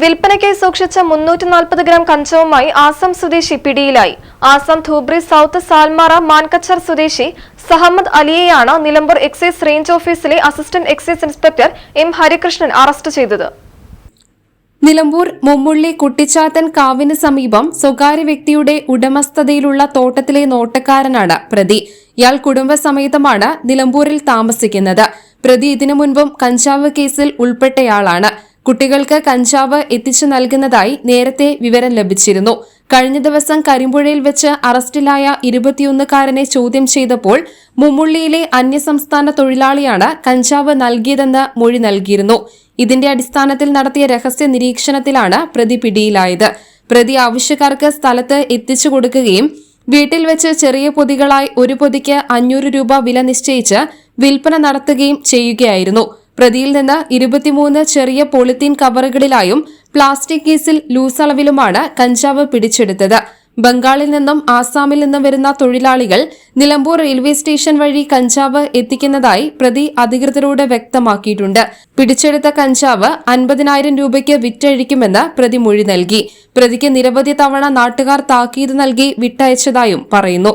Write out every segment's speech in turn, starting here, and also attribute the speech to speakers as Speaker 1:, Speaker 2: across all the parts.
Speaker 1: വിൽപ്പനയ്ക്കായി സൂക്ഷിച്ച മുന്നൂറ്റി നാൽപ്പത് ഗ്രാം കഞ്ചാവുമായി ആസം സ്വദേശി പിടിയിലായി. ആസം ധൂബ്രി സൌത്ത് സാൽമാറ മാൻകച്ചർ സ്വദേശി സഹമ്മദ് അലിയെയാണ് നിലമ്പൂർ എക്സൈസ് റേഞ്ച് ഓഫീസിലെ assistant excise inspector M Harikrishnan arrest ചെയ്തത്.
Speaker 2: നിലമ്പൂർ മുമ്മുള്ളി കുട്ടിച്ചാത്തൻ കാവിന് സമീപം സ്വകാര്യ വ്യക്തിയുടെ ഉടമസ്ഥതയിലുള്ള തോട്ടത്തിലെ നോട്ടക്കാരനാണ് പ്രതി. ഇയാൾ കുടുംബസമേതമാണ് നിലമ്പൂരിൽ താമസിക്കുന്നത്. പ്രതി ഇതിനു മുൻപും കഞ്ചാവ് കേസിൽ ഉൾപ്പെട്ടയാളാണ്. കുട്ടികൾക്ക് കഞ്ചാവ് എത്തിച്ചു നൽകുന്നതായി നേരത്തെ വിവരം ലഭിച്ചിരുന്നു. കഴിഞ്ഞ ദിവസം കരിമ്പുഴയിൽ വെച്ച് അറസ്റ്റിലായ ഇരുപത്തിയൊന്നുകാരനെ ചോദ്യം ചെയ്തപ്പോൾ മുമ്മുള്ളിയിലെ അന്യസംസ്ഥാന തൊഴിലാളിയാണ് കഞ്ചാവ് നൽകിയതെന്ന് മൊഴി നൽകിയിരുന്നു. ഇതിന്റെ അടിസ്ഥാനത്തിൽ നടത്തിയ രഹസ്യ നിരീക്ഷണത്തിലാണ് പ്രതി പിടിയിലായത്. പ്രതി ആവശ്യക്കാർക്ക് സ്ഥലത്ത് എത്തിച്ചു കൊടുക്കുകയും വീട്ടിൽ വെച്ച് ചെറിയ പൊതികളായി ഒരു പൊതിക്ക് അഞ്ഞൂറ് രൂപ വില നിശ്ചയിച്ച് വിൽപ്പന നടത്തുകയും ചെയ്യുകയായിരുന്നു. പ്രതിയിൽ നിന്ന് ഇരുപത്തിമൂന്ന് ചെറിയ പോളിത്തീൻ കവറുകളിലായും പ്ലാസ്റ്റിക് കേസിൽ ലൂസ് അളവിലുമാണ് കഞ്ചാവ് പിടിച്ചെടുത്തത്. ബംഗാളിൽ നിന്നും ആസാമിൽ നിന്നും വരുന്ന തൊഴിലാളികൾ നിലമ്പൂർ റെയിൽവേ സ്റ്റേഷൻ വഴി കഞ്ചാവ് എത്തിക്കുന്നതായി പ്രതി അധികൃതരോട് വ്യക്തമാക്കിയിട്ടുണ്ട്. പിടിച്ചെടുത്ത കഞ്ചാവ് അൻപതിനായിരം രൂപയ്ക്ക് വിറ്റഴിക്കുമെന്ന് പ്രതി മൊഴി നൽകി. പ്രതിക്ക് നിരവധി തവണ നാട്ടുകാർ താക്കീത് നൽകി വിട്ടയച്ചതായും പറയുന്നു.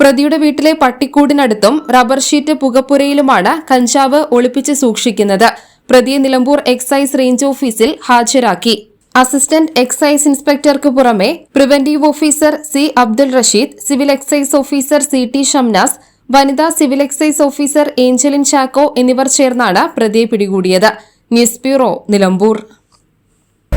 Speaker 2: പ്രതിയുടെ വീട്ടിലെ പട്ടിക്കൂടിനടുത്തും റബ്ബർ ഷീറ്റ് പുകപ്പുരയിലുമാണ് കഞ്ചാവ് ഒളിപ്പിച്ച് സൂക്ഷിക്കുന്നത്. പ്രതിയെ നിലമ്പൂർ എക്സൈസ് റേഞ്ച് ഓഫീസിൽ ഹാജരാക്കി. അസിസ്റ്റന്റ് എക്സൈസ് ഇൻസ്പെക്ടർക്ക് പുറമെ preventive officer C Abdul Rasheed civil excise officer C T Shamnas വനിതാ civil excise officer Angeline Chacko എന്നിവർ ചേർന്നാണ് പ്രതിയെ പിടികൂടിയത്. News bureau Nilambur.